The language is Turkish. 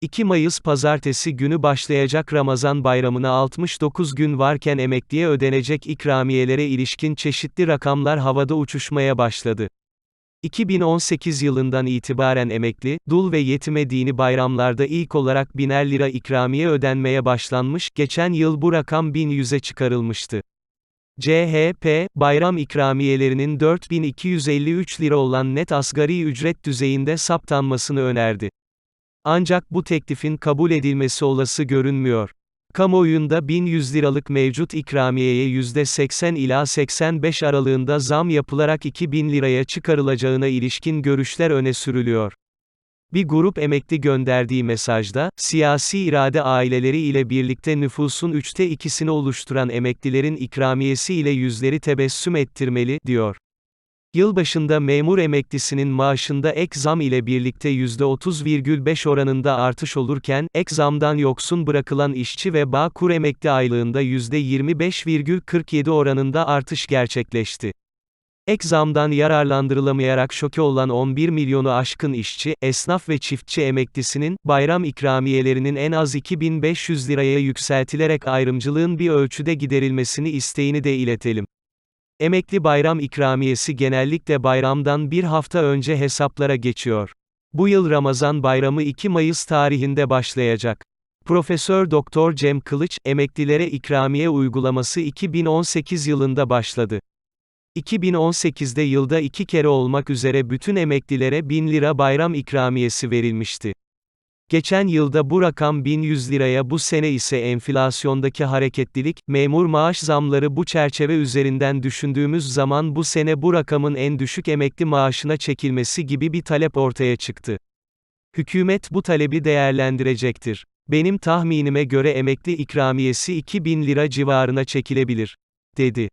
2 Mayıs Pazartesi günü başlayacak Ramazan bayramına 69 gün varken emekliye ödenecek ikramiyelere ilişkin çeşitli rakamlar havada uçuşmaya başladı. 2018 yılından itibaren emekli, dul ve yetime dini bayramlarda ilk olarak biner lira ikramiye ödenmeye başlanmış, geçen yıl bu rakam 1100'e çıkarılmıştı. CHP, bayram ikramiyelerinin 4253 lira olan net asgari ücret düzeyinde saptanmasını önerdi. Ancak bu teklifin kabul edilmesi olası görünmüyor. Kamuoyunda 1100 liralık mevcut ikramiyeye %80 ila 85 aralığında zam yapılarak 2000 liraya çıkarılacağına ilişkin görüşler öne sürülüyor. Bir grup emekli gönderdiği mesajda, siyasi irade aileleri ile birlikte nüfusun üçte ikisini oluşturan emeklilerin ikramiyesi ile yüzleri tebessüm ettirmeli, diyor. Yılbaşında memur emeklisinin maaşında ek zam ile birlikte %30,5 oranında artış olurken, ek zamdan yoksun bırakılan işçi ve Bağkur emekli aylığında %25,47 oranında artış gerçekleşti. Ek zamdan yararlandırılamayarak şoke olan 11 milyonu aşkın işçi, esnaf ve çiftçi emeklisinin, bayram ikramiyelerinin en az 2500 liraya yükseltilerek ayrımcılığın bir ölçüde giderilmesini isteğini de iletelim. Emekli bayram ikramiyesi genellikle bayramdan bir hafta önce hesaplara geçiyor. Bu yıl Ramazan bayramı 2 Mayıs tarihinde başlayacak. Profesör Doktor Cem Kılıç, emeklilere ikramiye uygulaması 2018 yılında başladı. 2018'de yılda iki kere olmak üzere bütün emeklilere 1000 lira bayram ikramiyesi verilmişti. Geçen yılda bu rakam 1100 liraya bu sene ise enflasyondaki hareketlilik, memur maaş zamları bu çerçeve üzerinden düşündüğümüz zaman bu sene bu rakamın en düşük emekli maaşına çekilmesi gibi bir talep ortaya çıktı. Hükümet bu talebi değerlendirecektir. Benim tahminime göre emekli ikramiyesi 2000 lira civarına çekilebilir, dedi.